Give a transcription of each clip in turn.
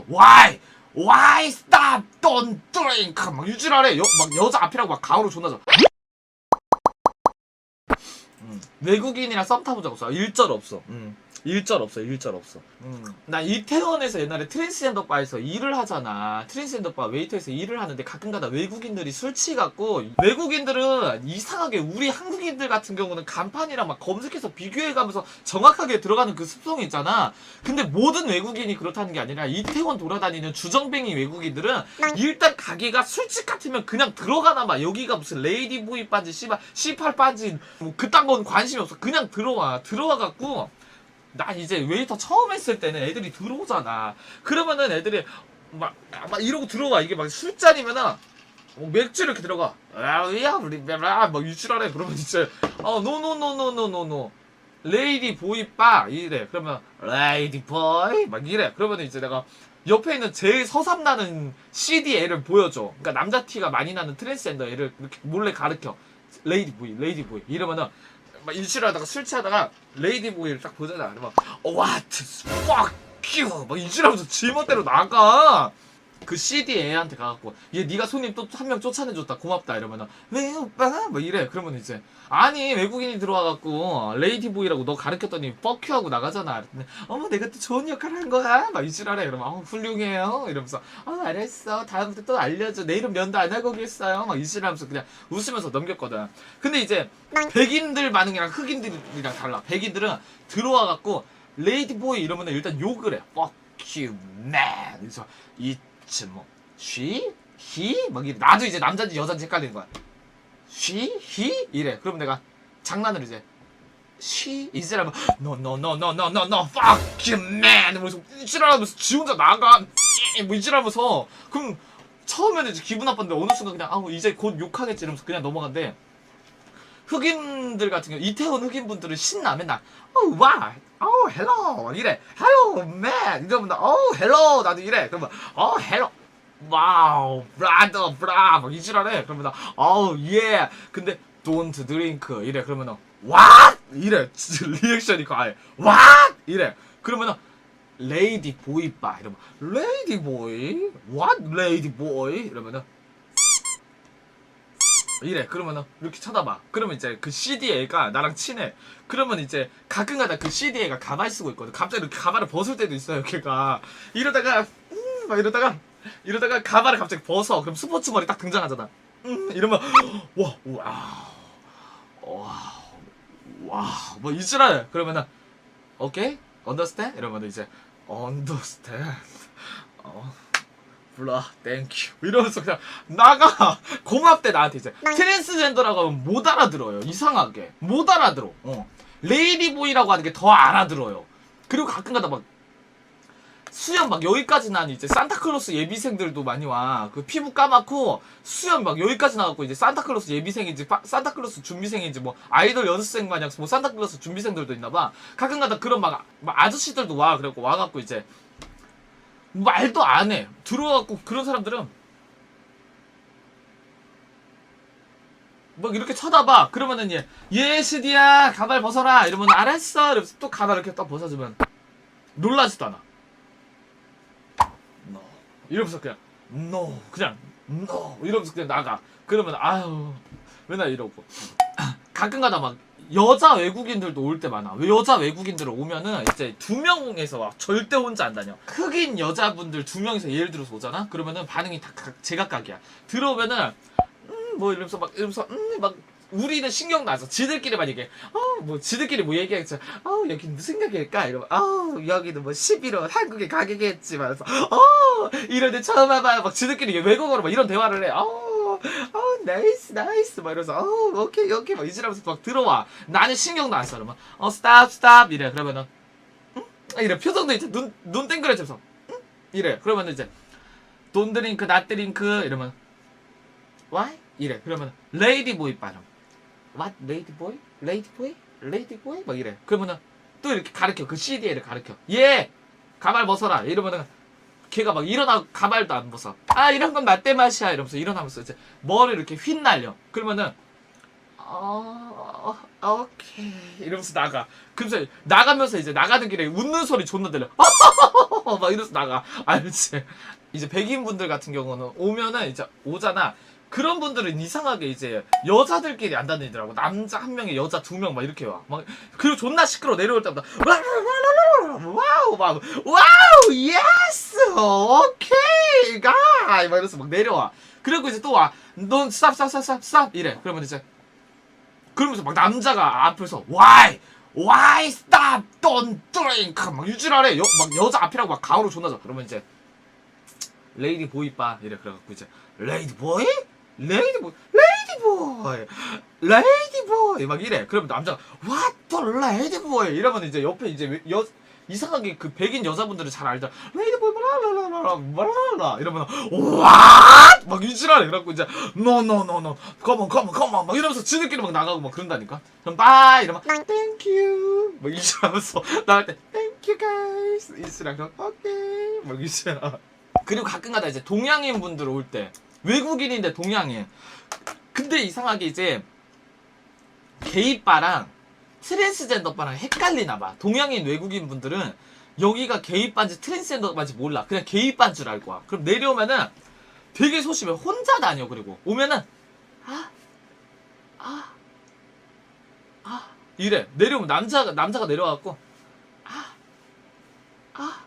Why? Why stop? Don't drink. 막 유지랄해. 여, 막 여자 앞이라고 막 가오로 존나 져. 음, 외국인이랑 썸 타본 적 없어. 일절 없어. 음. 일절 없어. 일절 없어. 음. 나 이태원에서 옛날에 트랜스젠더 바에서 일을 하잖아. 트랜스젠더 바 웨이터에서 일을 하는데 가끔가다 외국인들이 술 취갖고 외국인들은 이상하게 우리 한국인들 같은 경우는 간판이랑 막 검색해서 비교해가면서 정확하게 들어가는 그 습성이 있잖아. 근데 모든 외국인이 그렇다는 게 아니라 이태원 돌아다니는 주정뱅이 외국인들은 일단 가게가 술집 같으면 그냥 들어가나 봐. 여기가 무슨 레이디 보이 빠진 씨발 C8 빠진 뭐 그딴 건 관심이 없어. 그냥 들어와. 들어와 갖고 난 이제 웨이터 처음 했을 때는 애들이 들어오잖아. 그러면은 애들이 막, 막 이러고 들어와. 이게 막 술잔이면은 어, 맥주 이렇게 들어가. 아, 야, 우리 막 유출하래. 그러면 이제 어, 노노노노노노노. 레이디 보이 바 이래. 그러면 레이디 보이 막 이래. 그러면 이제 내가 옆에 있는 제일 서삼 나는 CD 애를 보여줘. 그러니까 남자 티가 많이 나는 트랜스젠더 애를 이렇게 몰래 가르쳐. 레이디 보이, 레이디 보이. 이러면은 막 일치하다가 술 취하다가 레이디 보이를 딱 보잖아. 그러면 What fuck you 막 일치하면서 지멋대로 나가. 그 CD 애한테 가갖고 얘 네가 손님 또 한 명 쫓아내줬다 고맙다 이러면은 왜 오빠? 뭐 이래. 그러면 이제 아니 외국인이 들어와갖고 레이디보이라고 너 가르쳤더니 뻑큐 하고 나가잖아. 어머 내가 또 좋은 역할 한 거야? 막 이지랄해. 그러면 어 훌륭해요. 이러면서 어 알았어. 다음부터 또 알려줘. 내일은 면도 안 하고 오겠어요. 막 이지랄하면서 그냥 웃으면서 넘겼거든. 근데 이제 백인들 반응이랑 흑인들이랑 달라. 백인들은 들어와갖고 레이디보이 이러면은 일단 욕을 해. you man. 그래서 it's 뭐. she he 막 이래. 나도 이제 남자인지 여자인지 헷갈리는 거야. she he 이래. 그럼 내가 장난으로 이제 she 이제라면 no no no no no no no fuck you man 이러면서 이지랄하면서 지 혼자 나가. 뭐 이지랄하면서. 그럼 처음에는 이제 기분 나빴는데 어느 순간 그냥 아우 이제 곧 욕하겠지 이러면서 그냥 넘어간대. 흑인들 같은 경우 이태원 흑인 분들은 신나 맨날 oh wow oh hello. 막 이래. Hello man. 이러면 나 oh hello. 나도 이래. 그러면 oh hello. 와우 브라더 브라 막 이지랄해 그러면 나 oh 근데 don't drink. 이래. 그러면 what? 이래. 리액션이 과해. What? 이래. 그러면 레이디 보이 바 이러면 레이디 보이 what 레이디 보이 이러면은 이래. 그러면은 이렇게 쳐다봐. 그러면 이제 그 CD애가 나랑 친해. 그러면 이제 가끔가다 그 CD애가 가발 쓰고 있거든. 갑자기 이렇게 가발을 벗을 때도 있어요 걔가. 이러다가 음, 막 이러다가 이러다가 가발을 갑자기 벗어. 그럼 스포츠 머리 딱 등장하잖아. 음, 이러면 와 와우 와우 와뭐 이지랄 그러면은 오케이? 언더스탠? 이러면 이제 언더스탠. 어 불러. 땡큐 이러면서 그냥 나가. 고맙대 나한테 이제 트랜스젠더라고 하면 못 알아들어요. 이상하게. 못 알아들어. 어. 레이디보이라고 하는 게 더 알아들어요. 그리고 가끔가다 막 수염 막 여기까지 난 이제 산타클로스 예비생들도 많이 와. 그 피부 까맣고 수염 막 여기까지 나갖고 이제 산타클로스 예비생인지 파- 산타클로스 준비생인지 뭐 아이돌 연습생 마냥 뭐 산타클로스 준비생들도 있나 봐. 가끔가다 그런 막, 막 아저씨들도 와. 그래갖고 와갖고 이제 말도 안 해. 들어와갖고 그런 사람들은 막 이렇게 쳐다봐. 그러면은 얘, 예, 시디야, 가발 벗어라. 이러면 알았어. 이러면서 또 가발 이렇게 딱 벗어주면 놀라지도 않아. No. 이러면서 그냥 no. 그냥 no. 이러면서 그냥 나가. 그러면 아유 맨날 이러고 가끔 가다 막 여자 외국인들도 올 때 많아. 왜 여자 외국인들 오면은 이제 두 명에서 와. 절대 혼자 안 다녀. 흑인 여자분들 두 명이서 예를 들어서 오잖아. 그러면은 반응이 다 각- 제각각이야. 들어오면은 음뭐 이러면서 막 이러면서 음막 우리는 신경 나서 지들끼리 막 얘기해. 어뭐 지들끼리 뭐 얘기하겠지. 어 여기 무슨 가게일까? 이러면 어 여기는 뭐 11원 한국의 가게겠지. 말해서 어 이런데 처음 와봐요. 막 지들끼리 외국어로 막 이런 대화를 해. 어 어, 나이스, 나이스. 막 이러면서, 어, 오케이, 오케이. 막 이지라면서 막 들어와. 나는 신경도 안 써. 그러면, 어, 스탑, 스탑. 이래. 그러면은, 응? 이래. 표정도 이제 눈, 눈 땡그려져서, 응? 이래. 그러면은 이제, 돈 드링크, 나 드링크. 이러면, why? 이래. 그러면, 레이디 보이 빠져. what? 레이디 보이? 레이디 보이? 레이디 보이? 막 이래. 그러면은, 또 이렇게 가르쳐. 그 CD를 가르쳐. 예! 가발 벗어라. 이러면은, 걔가 막 일어나 가발도 안 벗어. 아 이런 건 라떼 맛이야 이러면서 일어나면서 이제 머리 이렇게 휘날려. 그러면은 어, 오케이 이러면서 나가. 그래서 나가면서 이제 나가는 길에 웃는 소리 존나 들려. 막 이러면서 나가. 알지? 이제 백인 분들 같은 경우는 오면은 이제 오잖아. 그런 분들은 이상하게 이제 여자들끼리 안 다니더라고. 남자 한 명에 여자 두 명 막 이렇게 와. 막 그리고 존나 시끄러 내려올 때마다 와우 막 와우 예스 오케이 가이 막 이러면서 막 내려와. 그리고 이제 또 와. 넌 스탑 스탑 스탑 스탑 스탑 이래. 그러면 이제 그러면서 막 남자가 앞에서 why why stop don't drink. 막 유지랄해 여, 막 여자 앞이라고 막 가오로 존나 져 그러면 이제 레이디 보이 바 이래. 그래갖고 이제 레이디 보이 레이디 보이 레이디 보이 레이디 보이 막 이래. 그러면 남자가 what the 보이 이러면 이제 옆에 이제 왜- 여 이상하게 그 백인 여자분들은 잘 알죠. 레이디 보이 말라라라라 말라라 이러면 what? 막 유지랄해 그래갖고 이제 no no no no. Come on come on come on. 막 이러면서 지들끼리 막 나가고 막 그런다니까. 그럼 bye 이러면 you. 막 이러면서 나갈 때 you guys. 이스랑 그럼 오케이 막 이러잖아 그리고 가끔가다 이제 동양인 분들 올 때 외국인인데 동양인. 근데 이상하게 이제 게이바랑 트랜스젠더 바랑 헷갈리나 봐. 동양인 외국인 분들은 여기가 게이바인지 트랜스젠더 바인지 몰라. 그냥 게이바인 줄 알고 와. 그럼 내려오면은 되게 소심해. 혼자 다녀 그리고. 오면은 아 아, 아, 이래. 내려오면 남자가 남자가 내려와갖고 아, 아,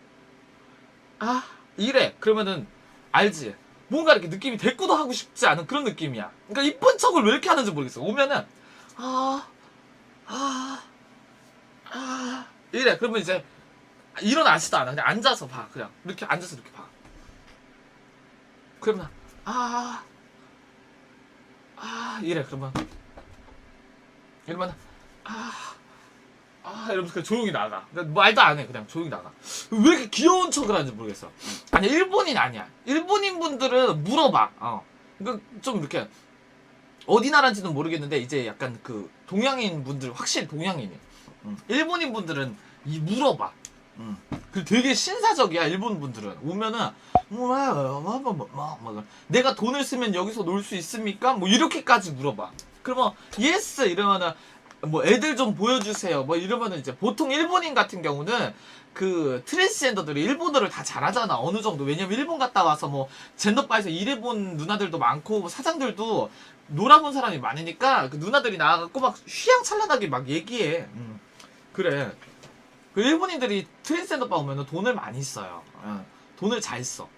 아. 이래. 그러면은 알지? 뭔가 이렇게 느낌이 대꾸도 하고 싶지 않은 그런 느낌이야. 그러니까 이쁜 척을 왜 이렇게 하는지 모르겠어. 오면은 아, 아, 아. 이래. 그러면 이제 일어나지도 않아. 그냥 앉아서 봐. 그냥. 이렇게 앉아서 이렇게 봐. 그러면 아, 아. 이래. 그러면. 이러면 아, 아. 이러면서 그냥 조용히 나가. 말도 안 해. 그냥 조용히 나가. 왜 이렇게 귀여운 척을 하는지 모르겠어. 아니 일본인 아니야. 일본인 분들은 물어봐. 어. 그러니까 좀 이렇게 어디 나라인지는 모르겠는데 이제 약간 그 동양인 분들 확실히 동양인이 음. 일본인 분들은 이 물어봐 음. 그 되게 신사적이야 일본 분들은 오면은 뭐야 뭐, 뭐, 뭐, 뭐, 뭐. 내가 돈을 쓰면 여기서 놀 수 있습니까? 뭐 이렇게까지 물어봐 그러면 예스 이러면은 뭐 애들 좀 보여주세요. 뭐 이러면은 이제 보통 일본인 같은 경우는 그 트랜스젠더들이 일본어를 다 잘하잖아. 어느 정도. 왜냐면 일본 갔다 와서 뭐 젠더바에서 일해본 누나들도 많고 뭐 사장들도 놀아본 사람이 많으니까 그 누나들이 나와갖고 막 휘황찬란하게 막 얘기해. 음. 그래. 그 일본인들이 트랜스젠더 바 오면은 돈을 많이 써요. 어, 돈을 잘 써.